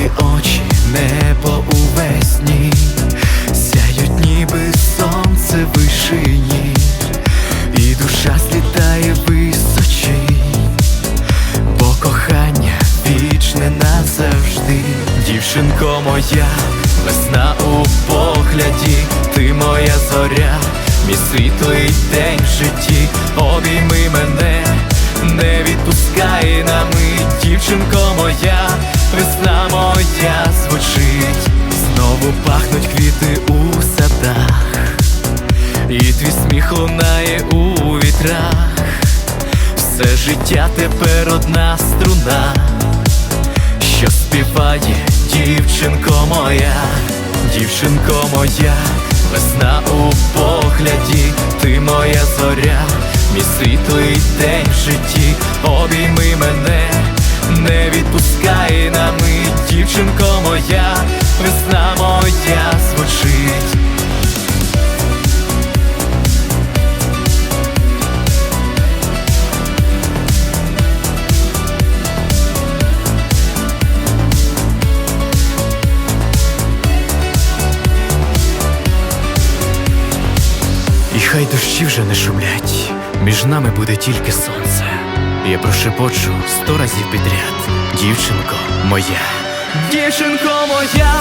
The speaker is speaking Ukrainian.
твої очі, небо увесні, сяють ніби сонце вишині, і душа злітає височі, бо кохання вічне назавжди, дівчинко моя, весна у погляді, ти моя зоря, мій світлий день в житті, обійми мене, не відпускай на мить, дівчинко моя, весна моя звучить, знову пахнуть квіти у садах, і твій сміх лунає у вітрах. Все життя тепер одна струна, що співає дівчинко моя, дівчинко моя, весна у погляді, ти моя зоря, мій світлий день в житті, обійми мене, не відпускай на мить, дівчинко моя, весна моя звучить. І хай дощі вже не шумлять, між нами буде тільки сонце. Я прошепочу сто разів підряд, дівчинко моя. Дівчинко моя,